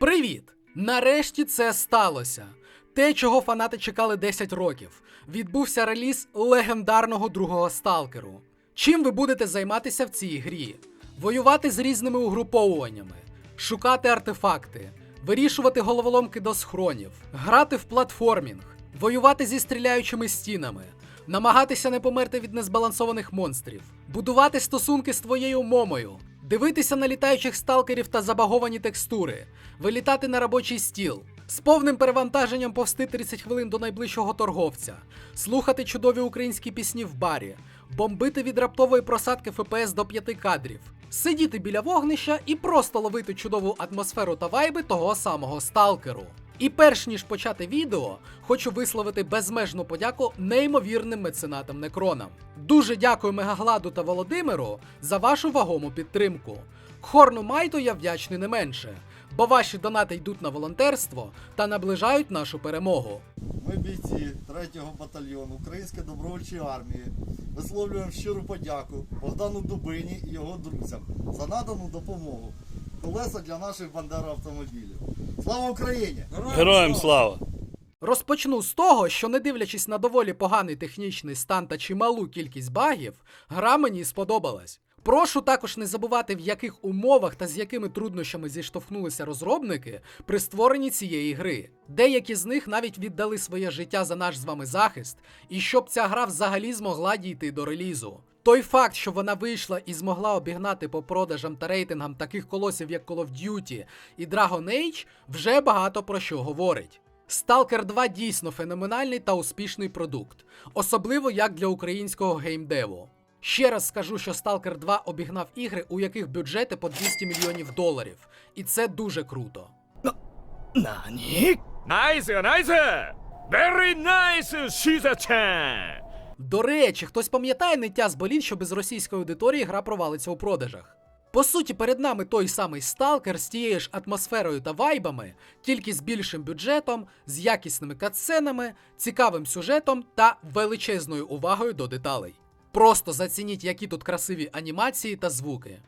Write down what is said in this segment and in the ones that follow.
Привіт! Нарешті це сталося. Те, чого фанати чекали 10 років. Відбувся реліз легендарного другого сталкеру. Чим ви будете займатися в цій грі? Воювати з різними угруповуваннями, шукати артефакти, вирішувати головоломки до схронів, грати в платформінг, воювати зі стріляючими стінами, намагатися не померти від незбалансованих монстрів, будувати стосунки з твоєю момою, дивитися на літаючих сталкерів та забаговані текстури, вилітати на робочий стіл, з повним перевантаженням повсти 30 хвилин до найближчого торговця, слухати чудові українські пісні в барі, бомбити від раптової просадки ФПС до 5 кадрів, сидіти біля вогнища і просто ловити чудову атмосферу та вайби того самого сталкеру. І перш ніж почати відео, хочу висловити безмежну подяку неймовірним меценатам Некронам. Дуже дякую Мегагладу та Володимиру за вашу вагому підтримку. Хорну Майту я вдячний не менше, бо ваші донати йдуть на волонтерство та наближають нашу перемогу. Ми бійці 3-го батальйону Української добровольчої армії висловлюємо щиру подяку Богдану Дубині і його друзям за надану допомогу. Колеса для наших бандероавтомобілів. Слава Україні! Героям слава! Розпочну з того, що не дивлячись на доволі поганий технічний стан та чималу кількість багів, гра мені сподобалась. Прошу також не забувати, в яких умовах та з якими труднощами зіштовхнулися розробники при створенні цієї гри. Деякі з них навіть віддали своє життя за наш з вами захист, і щоб ця гра взагалі змогла дійти до релізу. Той факт, що вона вийшла і змогла обігнати по продажам та рейтингам таких колосів, як Call of Duty і Dragon Age, вже багато про що говорить. Stalker 2 дійсно феноменальний та успішний продукт, особливо як для українського геймдеву. Ще раз скажу, що Stalker 2 обігнав ігри, у яких бюджети по 200 мільйонів доларів, і це дуже круто. Нані? Найзе, найзе! Very nice, Shiza-chan! До речі, хтось пам'ятає ниття з болін, що без російської аудиторії гра провалиться у продажах. По суті, перед нами той самий сталкер з тією ж атмосферою та вайбами, тільки з більшим бюджетом, з якісними катсценами, цікавим сюжетом та величезною увагою до деталей. Просто зацініть, які тут красиві анімації та звуки.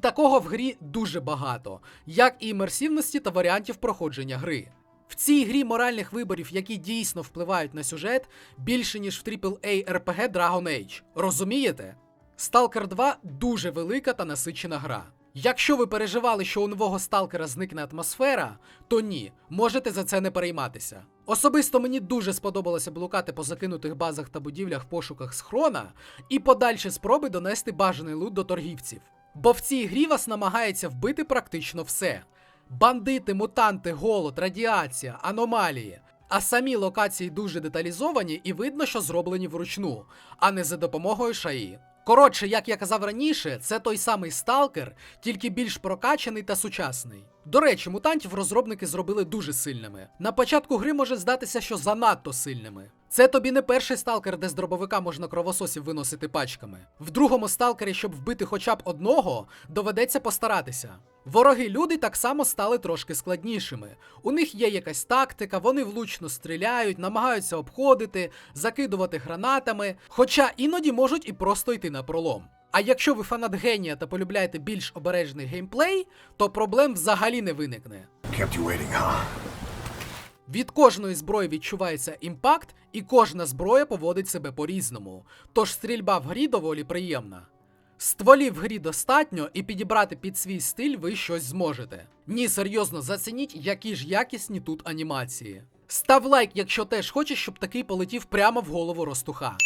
Такого в грі дуже багато, як і імерсивності та варіантів проходження гри. В цій грі моральних виборів, які дійсно впливають на сюжет, більше ніж в AAA RPG Dragon Age. Розумієте? Stalker 2 дуже велика та насичена гра. Якщо ви переживали, що у нового сталкера зникне атмосфера, то ні, можете за це не перейматися. Особисто мені дуже сподобалося блукати по закинутих базах та будівлях в пошуках схрона і подальші спроби донести бажаний лут до торгівців. Бо в цій грі вас намагається вбити практично все: бандити, мутанти, голод, радіація, аномалії. А самі локації дуже деталізовані і видно, що зроблені вручну, а не за допомогою шаї. Коротше, як я казав раніше, це той самий сталкер, тільки більш прокачаний та сучасний. До речі, мутантів розробники зробили дуже сильними. На початку гри може здатися, що занадто сильними. Це тобі не перший сталкер, де з дробовика можна кровососів виносити пачками. В другому сталкері, щоб вбити хоча б одного, доведеться постаратися. Вороги люди так само стали трошки складнішими. У них є якась тактика, вони влучно стріляють, намагаються обходити, закидувати гранатами, хоча іноді можуть і просто йти на пролом. А якщо ви фанат генія та полюбляєте більш обережний геймплей, то проблем взагалі не виникне. Kept you waiting, huh? Від кожної зброї відчувається імпакт, і кожна зброя поводить себе по-різному. Тож стрільба в грі доволі приємна. Стволів в грі достатньо, і підібрати під свій стиль ви щось зможете. Ні, серйозно зацініть, які ж якісні тут анімації. Став лайк, якщо теж хочеш, щоб такий полетів прямо в голову ростуха.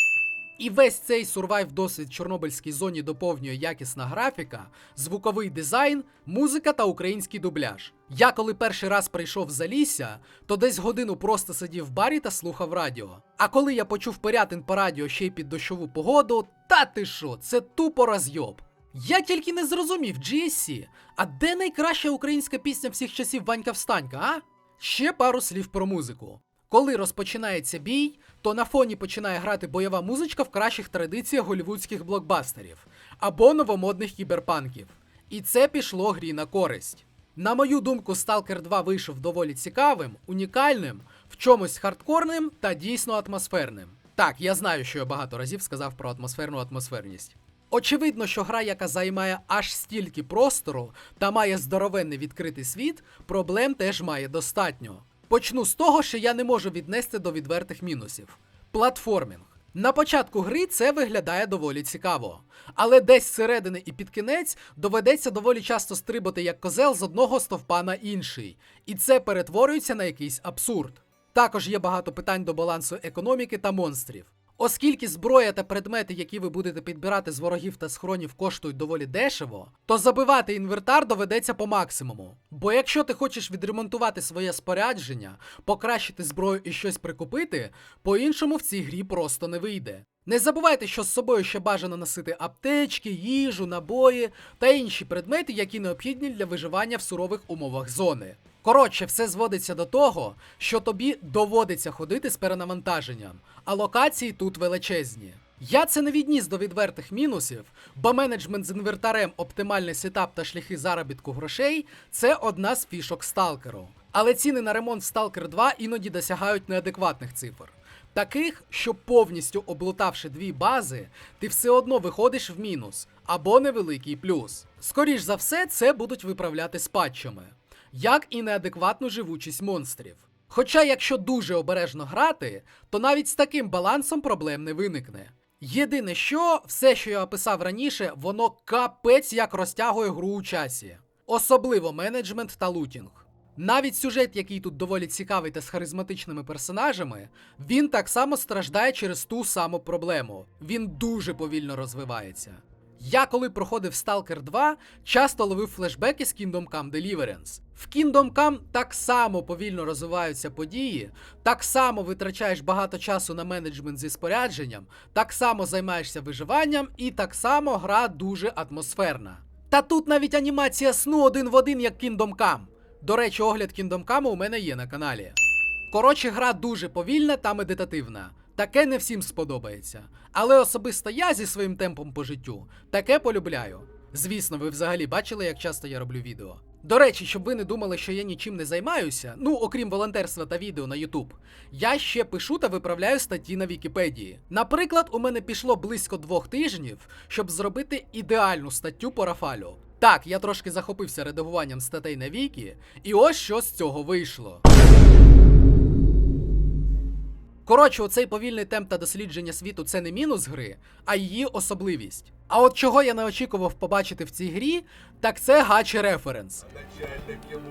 І весь цей сурвайв досвід Чорнобильській зоні доповнює якісна графіка, звуковий дизайн, музика та український дубляж. Я коли перший раз прийшов в Залісся, то десь годину просто сидів в барі та слухав радіо. А коли я почув порятин по радіо ще й під дощову погоду, та ти що, це тупо розйоб. Я тільки не зрозумів, GSC, а де найкраща українська пісня всіх часів Ванька Встанька, а? Ще пару слів про музику. Коли розпочинається бій, то на фоні починає грати бойова музичка в кращих традиціях голівудських блокбастерів або новомодних кіберпанків. І це пішло грі на користь. На мою думку, Stalker 2 вийшов доволі цікавим, унікальним, в чомусь хардкорним та дійсно атмосферним. Так, я знаю, що я багато разів сказав про атмосферну атмосферність. Очевидно, що гра, яка займає аж стільки простору та має здоровенний відкритий світ, проблем теж має достатньо. Почну з того, що я не можу віднести до відвертих мінусів. Платформінг. На початку гри це виглядає доволі цікаво, але десь зсередини і під кінець доведеться доволі часто стрибати як козел з одного стовпа на інший, і це перетворюється на якийсь абсурд. Також є багато питань до балансу економіки та монстрів. Оскільки зброя та предмети, які ви будете підбирати з ворогів та схронів, коштують доволі дешево, то забивати інвентар доведеться по максимуму. Бо якщо ти хочеш відремонтувати своє спорядження, покращити зброю і щось прикупити, по-іншому в цій грі просто не вийде. Не забувайте, що з собою ще бажано носити аптечки, їжу, набої та інші предмети, які необхідні для виживання в сурових умовах зони. Коротше, все зводиться до того, що тобі доводиться ходити з перенавантаженням, а локації тут величезні. Я це не відніс до відвертих мінусів, бо менеджмент з інвертарем, оптимальний сетап та шляхи заробітку грошей це одна з фішок сталкеру. Але ціни на ремонт Stalker 2 іноді досягають неадекватних цифр. Таких, що повністю облутавши дві бази, ти все одно виходиш в мінус або невеликий плюс. Скоріш за все, це будуть виправляти з патчами, як і неадекватну живучість монстрів. Хоча, якщо дуже обережно грати, то навіть з таким балансом проблем не виникне. Єдине, що все, що я описав раніше, воно капець як розтягує гру у часі, особливо менеджмент та лутінг. Навіть сюжет, який тут доволі цікавий та з харизматичними персонажами, він так само страждає через ту саму проблему. Він дуже повільно розвивається. Я, коли проходив Stalker 2, часто ловив флешбеки з Kingdom Come Deliverance. В Kingdom Come так само повільно розвиваються події, так само витрачаєш багато часу на менеджмент зі спорядженням, так само займаєшся виживанням, і так само гра дуже атмосферна. Та тут навіть анімація сну один в один, як Kingdom Come. До речі, огляд Kingdom Come у мене є на каналі. Коротше, гра дуже повільна та медитативна. Таке не всім сподобається. Але особисто я зі своїм темпом по життю таке полюбляю. Звісно, ви взагалі бачили, як часто я роблю відео. До речі, щоб ви не думали, що я нічим не займаюся, ну окрім волонтерства та відео на YouTube, я ще пишу та виправляю статті на Вікіпедії. Наприклад, у мене пішло близько двох тижнів, щоб зробити ідеальну статтю по Рафалю. Так, я трошки захопився редагуванням статей на Вікі, і ось що з цього вийшло. Коротше, оцей повільний темп та дослідження світу це не мінус гри, а її особливість. А от чого я не очікував побачити в цій грі, так це гачі референс. Начальник йому,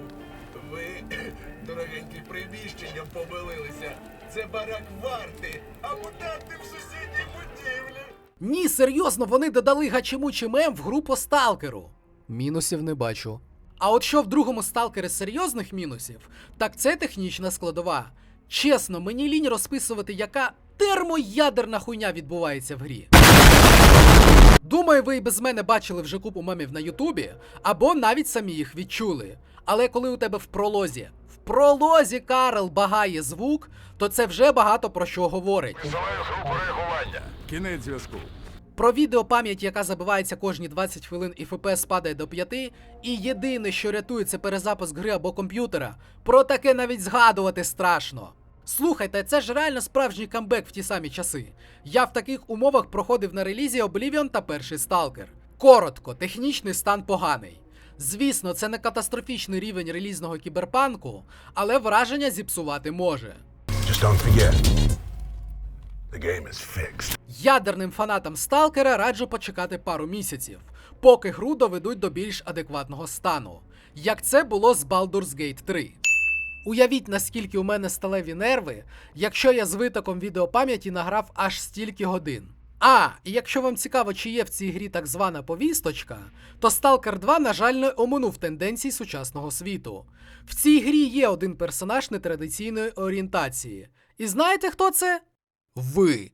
ви дорогенькі приміщенням помилилися. Це барак варти, а мутанти в сусідній будівлі. Ні, серйозно, вони додали гачемучий мем в гру по сталкеру. Мінусів не бачу. А от що в другому сталкері з серйозних мінусів, так це технічна складова. Чесно, мені лінь розписувати, яка термоядерна хуйня відбувається в грі. Думаю, ви і без мене бачили вже купу мемів на Ютубі, або навіть самі їх відчули. Але коли у тебе в пролозі, в пролозі Карл багає звук, то це вже багато про що говорить. Кінець зв'язку. Про відеопам'ять, яка забивається кожні 20 хвилин і ФПС падає до 5, і єдине, що рятує, це перезапуск гри або комп'ютера. Про таке навіть згадувати страшно. Слухайте, це ж реально справжній камбек в ті самі часи. Я в таких умовах проходив на релізі Oblivion та перший Stalker. Коротко, технічний стан поганий. Звісно, це не катастрофічний рівень релізного кіберпанку, але враження зіпсувати може. Just don't forget, the game is fixed. Ядерним фанатам Сталкера раджу почекати пару місяців, поки гру доведуть до більш адекватного стану, як це було з Baldur's Gate 3. Уявіть, наскільки у мене сталеві нерви, якщо я з витоком відеопам'яті награв аж стільки годин. А, і якщо вам цікаво, чи є в цій грі так звана повісточка, то Stalker 2, на жаль, не оминув тенденцій сучасного світу. В цій грі є один персонаж нетрадиційної орієнтації. І знаєте, хто це? Ви.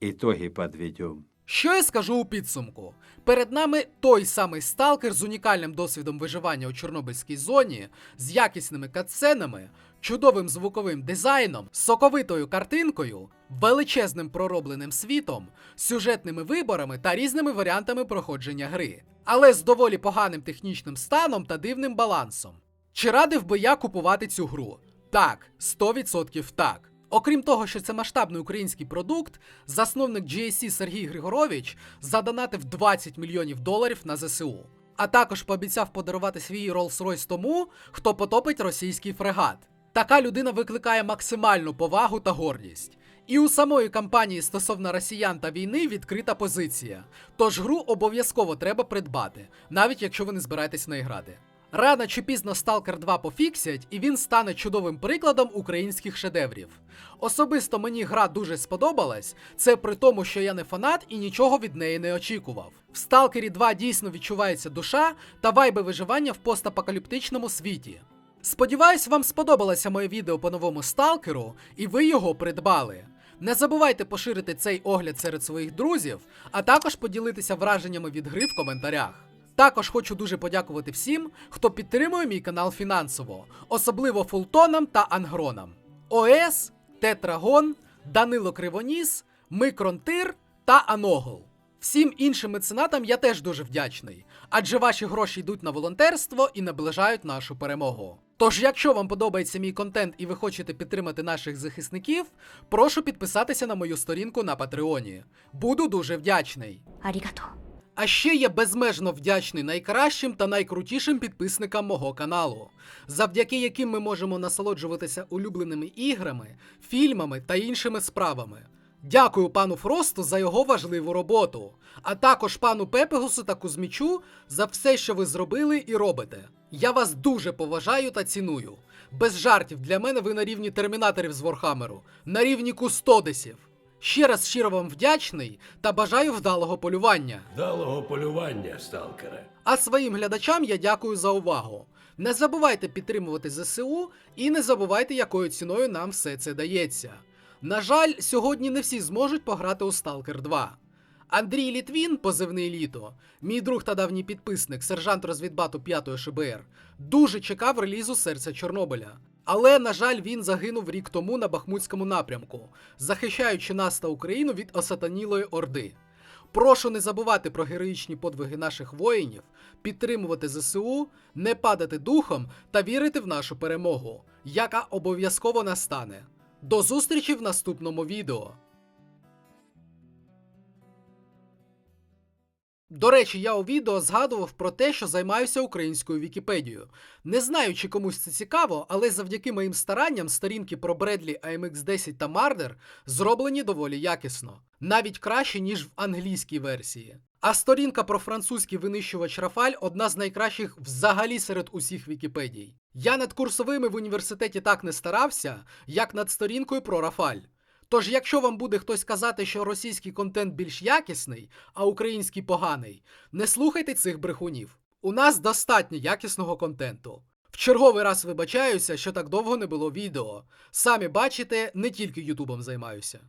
Итоги подведем. Що я скажу у підсумку? Перед нами той самий сталкер з унікальним досвідом виживання у Чорнобильській зоні, з якісними катсценами, чудовим звуковим дизайном, соковитою картинкою, величезним проробленим світом, сюжетними виборами та різними варіантами проходження гри, але з доволі поганим технічним станом та дивним балансом. Чи радив би я купувати цю гру? Так, 100% так. Окрім того, що це масштабний український продукт, засновник GSC Сергій Григорович задонатив 20 мільйонів доларів на ЗСУ. А також пообіцяв подарувати свій Rolls-Royce тому, хто потопить російський фрегат. Така людина викликає максимальну повагу та гордість. І у самої кампанії стосовно росіян та війни відкрита позиція. Тож гру обов'язково треба придбати, навіть якщо ви не збираєтесь в неї грати. Рано чи пізно Stalker 2 пофіксять, і він стане чудовим прикладом українських шедеврів. Особисто мені гра дуже сподобалась, це при тому, що я не фанат і нічого від неї не очікував. В Stalker 2 дійсно відчувається душа та вайби виживання в постапокаліптичному світі. Сподіваюсь, вам сподобалося моє відео по новому сталкеру, і ви його придбали. Не забувайте поширити цей огляд серед своїх друзів, а також поділитися враженнями від гри в коментарях. Також хочу дуже подякувати всім, хто підтримує мій канал фінансово, особливо фултонам та ангронам. ОС, Тетрагон, Данило Кривоніс, Микронтир та Аногол. Всім іншим меценатам я теж дуже вдячний, адже ваші гроші йдуть на волонтерство і наближають нашу перемогу. Тож, якщо вам подобається мій контент і ви хочете підтримати наших захисників, прошу підписатися на мою сторінку на Патреоні. Буду дуже вдячний. Арігато. А ще я безмежно вдячний найкращим та найкрутішим підписникам мого каналу, завдяки яким ми можемо насолоджуватися улюбленими іграми, фільмами та іншими справами. Дякую пану Фросту за його важливу роботу, а також пану Пепегусу та Кузьмічу за все, що ви зробили і робите. Я вас дуже поважаю та ціную. Без жартів для мене ви на рівні термінаторів з Ворхамеру, на рівні кустодесів. Ще раз щиро вам вдячний та бажаю вдалого полювання. Вдалого полювання, сталкере. А своїм глядачам я дякую за увагу. Не забувайте підтримувати ЗСУ і не забувайте, якою ціною нам все це дається. На жаль, сьогодні не всі зможуть пограти у Stalker 2. Андрій Літвін, позивний літо, мій друг та давній підписник, сержант розвідбату 5-ї ШБР, дуже чекав релізу серця Чорнобиля. Але, на жаль, він загинув рік тому на Бахмутському напрямку, захищаючи нас та Україну від осатанілої орди. Прошу не забувати про героїчні подвиги наших воїнів, підтримувати ЗСУ, не падати духом та вірити в нашу перемогу, яка обов'язково настане. До зустрічі в наступному відео. До речі, я у відео згадував про те, що займаюся українською Вікіпедією. Не знаю, чи комусь це цікаво, але завдяки моїм старанням сторінки про Бредлі AMX 10 та Мардер зроблені доволі якісно, навіть краще, ніж в англійській версії. А сторінка про французький винищувач Рафаль одна з найкращих взагалі серед усіх Вікіпедій. Я над курсовими в університеті так не старався, як над сторінкою про Рафаль. Тож, якщо вам буде хтось казати, що російський контент більш якісний, а український поганий, не слухайте цих брехунів. У нас достатньо якісного контенту. В черговий раз вибачаюся, що так довго не було відео. Самі бачите, не тільки Ютубом займаюся.